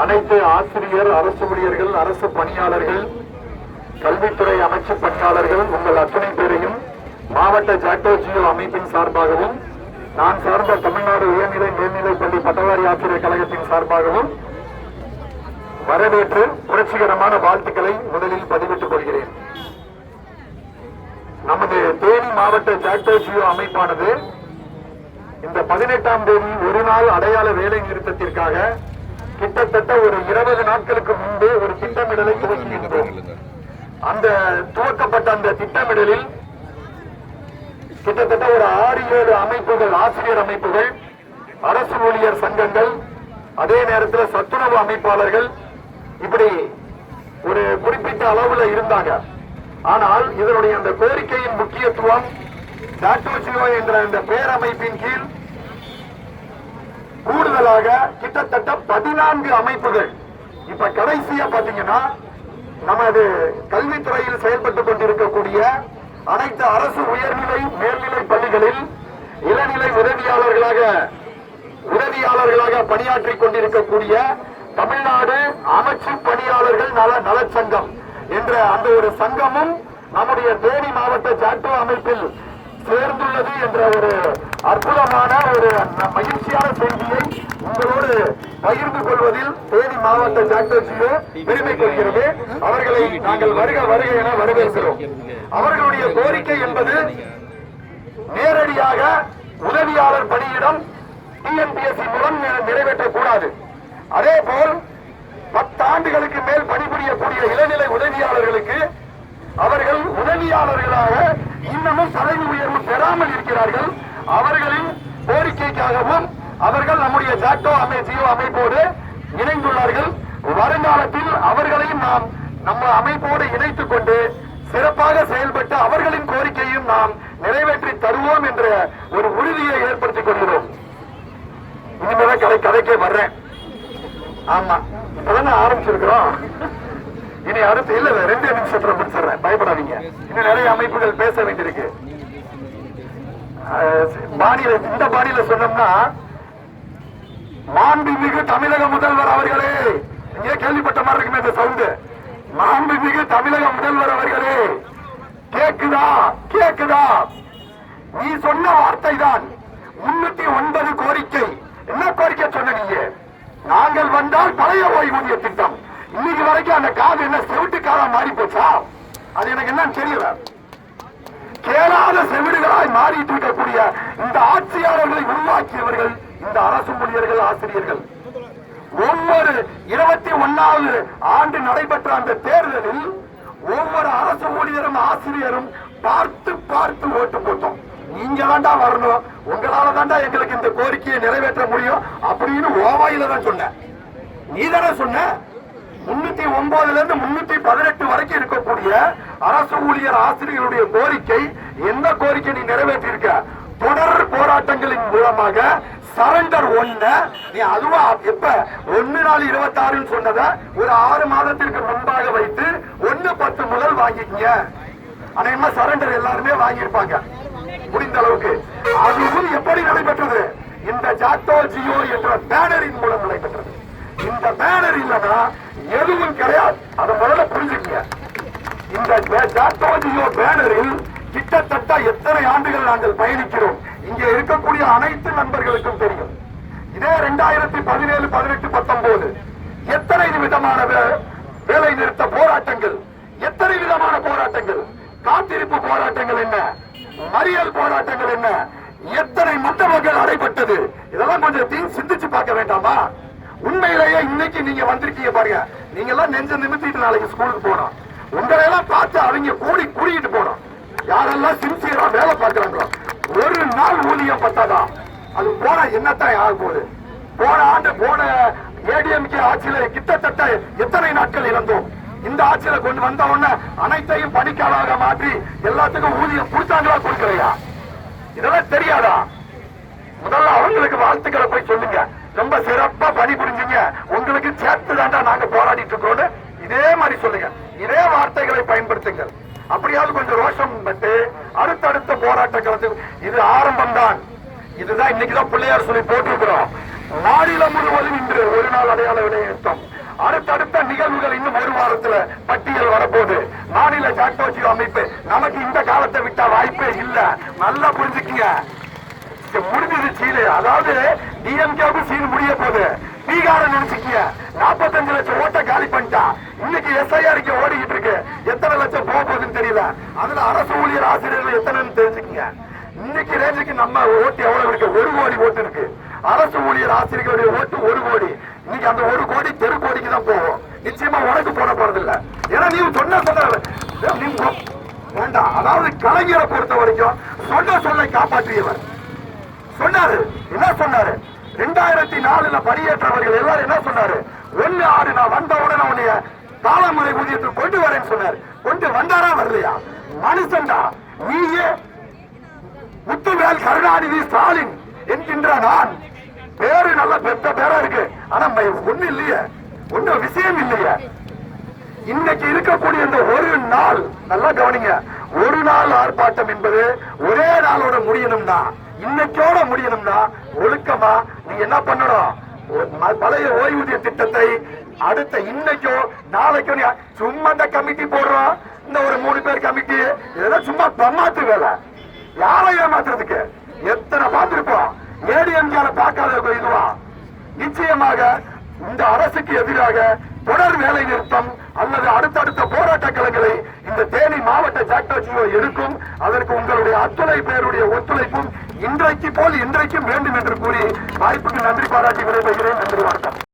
அனைத்து ஆசிரியர் அரசு ஊழியர்கள் அரசு பணியாளர்கள் கல்வித்துறை அமைச்சு பணியாளர்கள் உங்கள் அத்தனை பேரையும் மாவட்ட ஜாட்டோஜியோ அமைப்பின் சார்பாகவும் நான் சார்ந்த தமிழ்நாடு உயர்நிலை மேல்நிலைப் பள்ளி பட்டதாரி ஆசிரியர் கழகத்தின் சார்பாகவும் வரவேற்று புரட்சிகரமான வாழ்த்துக்களை முதலில் பதிவிட்டுக் கொள்கிறேன். நமது தேனி மாவட்ட ஜாக்டோஜியோ அமைப்பானது இந்த பதினெட்டாம் தேதி ஒரு நாள் அடையாள வேலை நிறுத்தத்திற்காக கிட்டத்தட்ட ஒரு இருபது நாட்களுக்கு முன்பு ஒரு திட்டமிடலை துவக்கியிருந்தோம் அந்த துவக்கப்பட்ட அந்த திட்டமிடலில் கிட்டத்தட்ட ஒரு ஆறு ஏழு அமைப்புகள் ஆசிரியர் அமைப்புகள் அரசு ஊழியர் சங்கங்கள் அதே நேரத்தில் சத்துணவு அமைப்பாளர்கள் இப்படி ஒரு குறிப்பிட்ட அளவுல இருந்தாங்க. ஆனால் இதனுடைய அந்த கோரிக்கையின் முக்கியத்துவம் டாட்டோஜியோ என்ற இந்த பேரமைப்பின் கீழ் கூடுதலாக கிட்டத்தட்ட பதினான்கு அமைப்புகள். இப்ப கடைசியா பாத்தீங்கன்னா நமது கல்வித்துறையில் செயல்பட்டுக் கொண்டிருக்கக்கூடிய அனைத்து அரசு உயர்நிலை மேல்நிலை பள்ளிகளில் இளநிலை உதவியாளர்களாக உதவியாளர்களாக பணியாற்றிக் கொண்டிருக்கக்கூடிய தமிழ்நாடு அமைச்சு பணியாளர்கள் நல நலச்சங்கம் என்ற அந்த ஒரு சங்கமும் நம்முடைய தேனி மாவட்ட சாட்டு அமைப்பில் சேர்ந்துள்ளது என்ற ஒரு அற்புதமான ஒரு மகிழ்ச்சியான செய்தியை உங்களோடு பகிர்ந்து கொள்வதில் தேனி மாவட்ட ஜாக்டோஜியோ பெருமை கொள்கிறது. அவர்களை நாங்கள் வருக வருக என வரவேற்கிறோம். அவர்களுடைய கோரிக்கை என்பது நேரடியாக உதவியாளர் பணியிடம் டிஎன்பிஎஸ்சி மூலம் நி- நிறைவேற்றக்கூடாது. அதே போல் பத்தாண்டுகளுக்கு மேல் பணிபுரியக்கூடிய இளநிலை உதவியாளர்களுக்கு அவர்கள் உதவியாளர்களாக இன்னமும் பதவி உயர்வு பெறாமல் இருக்கிறார்கள். அவர்களின் கோரிக்கைக்காகவும் அவர்கள் நம்முடைய ஜாக்டோ அமை ஜியோ அமைப்போடு இணைந்துள்ளார்கள். வருங்காலத்தில் அவர்களையும் நாம் நம்ம அமைப்போடு இணைத்துக் கொண்டு சிறப்பாக செயல்பட்டு அவர்களின் கோரிக்கையும் நாம் நிறைவேற்றி தருவோம் என்ற ஒரு உறுதியை ஏற்படுத்திக் கொள்கிறோம். இனிமேதான் கதை கதைக்கே வர்றேன். ஆமா இப்பதான் ஆரம்பிச்சிருக்கிறோம். இனி அடுத்து இல்ல ரெண்டு நிமிஷத்துல முடிச்சிடுறேன். பயப்படாதீங்க. இன்னும் நிறைய அமைப்புகள் பேச வேண்டியிருக்கு. பாணியில இந்த பாணியில சொன்னோம்னா மாண்புமிகு தமிழக முதல்வர் அவர்களே. இங்கே கேள்விப்பட்ட மாதிரி இருக்குமே இந்த சவுண்டு மாண்புமிகு தமிழக முதல்வர் அவர்களே. கேக்குதா? கேக்குதா? நீ சொன்ன வார்த்தை தான் முன்னூத்தி ஒன்பது கோரிக்கை. என்ன கோரிக்கை சொன்ன நீங்க? நாங்கள் வந்தால் பழைய ஓய்வூதிய திட்டம். இன்னைக்கு வரைக்கும் அந்த காது என்ன செவிட்டு காதா மாறி போச்சா? அது எனக்கு என்னன்னு தெரியல. கேளாத செவிடுகளாய் மாறிட்டு இருக்கக்கூடிய இந்த ஆட்சியாளர்களை உருவாக்கியவர்கள் இந்த அரசு ஊழியர்கள் ஆசிரியர்கள். ஒவ்வொரு இருபத்தி ஒன்னாவது ஆண்டு நடைபெற்ற அந்த தேர்தலில் ஒவ்வொரு அரசு ஊழியரும் ஆசிரியரும் பார்த்து பார்த்து ஓட்டு போட்டோம். நீங்க தாண்டா வரணும். உங்களால தாண்டா எங்களுக்கு இந்த கோரிக்கையை நிறைவேற்ற முடியும் அப்படின்னு ஓவாயில தான் சொன்னேன். நீ தானே சொன்ன? முன்னூத்தி ஒன்பதுல இருந்து முன்னூத்தி பதினெட்டு வரைக்கும் இருக்கக்கூடிய அரசு ஊழியர் ஆசிரியர்களுடைய கோரிக்கை எந்த கோரிக்கை நீ நிறைவேற்றிருக்க? தொடர் போராட்டங்களின் மூலமாக சரண்டர் ஒண்ண நீ அதுவா எப்ப? ஒன்னு நாள் இருபத்தி ஆறுன்னு சொன்னத ஒரு ஆறு மாதத்திற்கு முன்பாக வைத்து ஒன்னு பத்து முதல் வாங்கிக்கங்க. அநேகமா சரண்டர் எல்லாருமே வாங்கியிருப்பாங்க. முடிந்த அளவுக்கு. அதுவும் எப்படி நடைபெற்றது? இந்த ஜாக்டோ ஜியோ என்ற பேனரின் மூலம் நடைபெற்றது. இந்த பேனர் இல்லைன்னா எதுவும் கிடையாது. அதை முதல்ல புரிஞ்சுக்கங்க. இந்த பே- பேனரில் கிட்டத்தட்ட எத்தனை ஆண்டுகள் நாங்கள் பயணிக்கிறோம்? இங்கே இருக்கக்கூடிய அனைத்து நண்பர்களுக்கும் தெரியும். இதே ரெண்டாயிரத்தி பதினேழு பதினெட்டு பத்தொன்பது எத்தனை விதமான வேலை நிறுத்த போராட்டங்கள்? எத்தனை விதமான போராட்டங்கள்? காத்திருப்பு போராட்டங்கள் என்ன? மறியல் போராட்டங்கள் என்ன? எத்தனை மற்றவர்கள் அடைபட்டது? இதெல்லாம் கொஞ்சம் சிந்திச்சு பார்க்க வேண்டாமா? உண்மையிலேயே இன்னைக்கு நீங்க வந்திருக்கீங்க பாருங்க. நீங்க எல்லாம் நெஞ்ச நிமித்திட்டு நாளைக்கு ஸ்கூலுக்கு போனோம் உங்களை எல்லாம் பார்த்து அவங்க கூடி கூடிட்டு போனோம் யாரெல்லாம் சின்சியரா வேலை பார்க்கிறாங்களோ ஒரு நாள் ஊதியம் பத்தாதான் அது போனா என்னத்தான் ஆக போகுது? போன ஆண்டு போன ஏடிஎம்கே ஆட்சியில கிட்டத்தட்ட எத்தனை நாட்கள் இழந்தோம் இந்த ஆட்சியில கொண்டு வந்த உடனே அனைத்தையும் பணிக்காளாக மாற்றி எல்லாத்துக்கும் ஊதியம் கொடுத்தாங்களா கொடுக்கலையா? இதெல்லாம் தெரியாதா? முதல்ல அவங்களுக்கு வாழ்த்துக்களை போய் சொல்லுங்க. ரொம்ப சிறப்பா பணி புரிஞ்சுங்க. உங்களுக்கு சேர்த்து தாண்டா நாங்க போராடிட்டு இருக்கோம்னு இதே மாதிரி சொல்லுங்க. இதே வார்த்தைகளை பயன்படுத்துங்கள். அப்படியாவது கொஞ்சம் ரோஷம் பட்டு அடுத்தடுத்த போராட்ட களத்துக்கு இது ஆரம்பம் தான் இதுதான் இன்னைக்குதான் பிள்ளையார் சொல்லி போட்டிருக்கிறோம். மாநிலம் முழுவதும் இன்று ஒரு நாள் அடையாள விலைநிறுத்தம் அடுத்தடுத்த நிகழ்வுகள் இன்னும் ஒரு வாரத்துல பட்டியல் வரப்போகுது. மாநில சாட்டோச்சி அமைப்பு நமக்கு இந்த காலத்தை விட்டா வாய்ப்பே இல்ல. நல்லா புரிஞ்சுக்கீங்க. முடிஞ்சது சீனு அதாவது டிஎம்கேவுக்கு சீனு முடிய போகுது. பீகார நினைச்சுக்கிய. நாற்பத்தஞ்சு லட்சம் ஓட்ட காலி பண்ணிட்டா. இன்னைக்கு எஸ்ஐஆருக்கு ஓடிக்கிட்டு இருக்கு. எத்தனை லட்சம் போக போகுதுன்னு தெரியல. அதுல அரசு ஊழியர் ஆசிரியர்கள் எத்தனைன்னு தெரிஞ்சுக்கங்க. இன்னைக்கு ரேஞ்சுக்கு நம்ம ஓட்டு எவ்வளவு இருக்கு? ஒரு கோடி ஓட்டு இருக்கு. அரசு ஊழியர் ஆசிரியர்களுடைய ஓட்டு ஒரு கோடி. இன்னைக்கு அந்த ஒரு கோடி தெரு கோடிக்கு தான் போகும். நிச்சயமா உனக்கு போட போறது இல்ல. ஏன்னா நீ சொன்ன சொன்ன நீ வேண்டாம். அதாவது கலைஞரை பொறுத்த வரைக்கும் சொன்ன சொல்லை காப்பாற்றியவர். சொன்னாரு. என்ன சொன்னாரு? ரெண்டாயிரத்தி நாலுல பணியேற்றவர்கள் எல்லாரும் என்ன சொன்னாரு? ஒண்ணு ஆறு நான் வந்த உடனே உன்னைய காலமுறை ஊதியத்தில் கொண்டு வரேன்னு சொன்னாரு. கொண்டு வந்தாரா வரலையா? மனுஷன்டா. நீயே முத்துவேல் கருணாநிதி ஸ்டாலின் என்கின்ற நான். பேரு நல்ல பெத்த பேரா இருக்கு. ஆனா ஒண்ணு இல்லையே. ஒண்ணு விஷயம் இல்லையே. இன்னைக்கு இருக்கக்கூடிய இந்த ஒரு நாள் நல்லா கவனிங்க. ஒரு நாள் ஆர்ப்பாட்டம் என்பது ஒரே நாளோட முடியணும்னா இன்னைக்கோட முடியணும்னா ஒழுக்கமா நீ என்ன பண்ணணும் பழைய ஓய்வூதிய திட்டத்தை அடுத்த இன்னைக்கோ நாளைக்கோ நீ சும்மா இந்த கமிட்டி போடுறோம் இந்த ஒரு மூணு பேர் கமிட்டி இதெல்லாம் சும்மா பம்மாத்து வேலை. யாரை ஏமாத்துறதுக்கு? எத்தனை பார்த்திருப்போம் ஏடிஎம்கால பார்க்காத இதுவா? நிச்சயமாக இந்த அரசுக்கு எதிராக தொடர் வேலை நிறுத்தம் அல்லது அடுத்தடுத்த போராட்ட களங்களை இந்த தேனி மாவட்ட இருக்கும். எடுக்கும் அதற்கு உங்களுடைய அத்துணை பேருடைய ஒத்துழைப்பும் இன்றைக்கு போல் இன்றைக்கும் வேண்டும் என்று கூறி வாய்ப்புக்கு நன்றி பாராட்டி விடைபெறுகிறேன். நன்றி வணக்கம்.